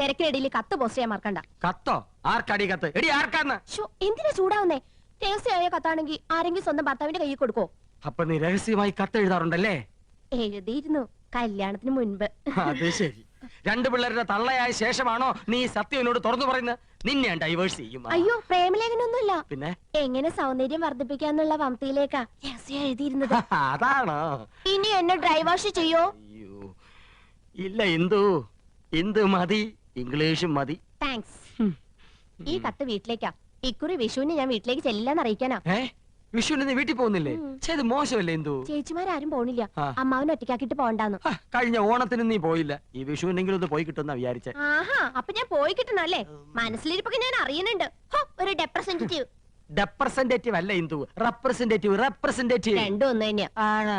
തിരക്കിനിടയിൽ കത്ത് പോസ്റ്റ് ചെയ്യാൻ മറക്കണ്ട. കത്തോ? ആർക്കടി കത്ത്? എടി ആർക്കാന്ന്? ശോ, എന്തിനാ ചൂടാവുന്നേ? രഹസ്യമായ കത്താണെങ്കിൽ ആരെങ്കിലും സ്വന്തം ഭർത്താവിന്റെ കയ്യിൽ കൊടുക്കോ അപ്പൊ നീ രഹസ്യമായി കത്ത് എഴുതാറുണ്ടല്ലേ? എഴുതിയിരുന്നു കല്യാണത്തിന് മുൻപ്. അത് ശരി. രണ്ടു പിള്ളേരുടെ തള്ളയായ ശേഷമാണോ നീ സത്യം തുറന്നു പറയുന്നത്? നിന്നെ ഡൈവേഴ്സ് ചെയ്യും. അയ്യോ പ്രേമലേഖനൊന്നുമില്ല. പിന്നെ? എങ്ങനെ സൗന്ദര്യം വർദ്ധിപ്പിക്കാന്നുള്ള വംതിയിലേക്കാ രഹസ്യം എഴുതിയിരുന്നത്? അതാണോ? ഇനി എന്നെ ഡ്രൈവാഷ് ചെയ്യോ? ഇല്ല ഇന്ദു. ഇന്ദു മതി? ഇംഗ്ലീഷും മതി. താങ്ക്സ് ഈ കത്ത് വീട്ടിലേക്കാ. ഇക്കുറി വിഷുവിന് ഞാൻ വീട്ടിലേക്ക് ചെല്ലാന്ന് അറിയിക്കാനാ. വിഷുവിന് നീ വീട്ടിൽ പോകുന്നില്ലേ. ചെയ്ത് മോശമല്ലേ ഇന്ദു ചേച്ചിമാരും പോണില്ല. അമ്മാവനെ ഒറ്റയ്ക്കാക്കിട്ട് പോണ്ടാന്ന്. കഴിഞ്ഞ ഓണത്തിന് നീ പോയില്ല. ഈ വിഷുവിനെങ്കിലും ഒന്ന് പോയി കിട്ടുന്ന വിചാരിച്ചേ. ആഹാ അപ്പൊ ഞാൻ പോയി കിട്ടണല്ലേ മനസ്സിലിരിപ്പൊക്കെ ഞാൻ അറിയുന്നുണ്ട്. ഹോ, ഒരു റെപ്രസെന്റേറ്റീവ് റെപ്രസെന്റേറ്റീവ് അല്ല ഇന്ദു റെപ്രസെന്റേറ്റീവ് റെപ്രസെന്റേറ്റീവ് രണ്ടും ഒന്ന് തന്നെയാ. ആണാ.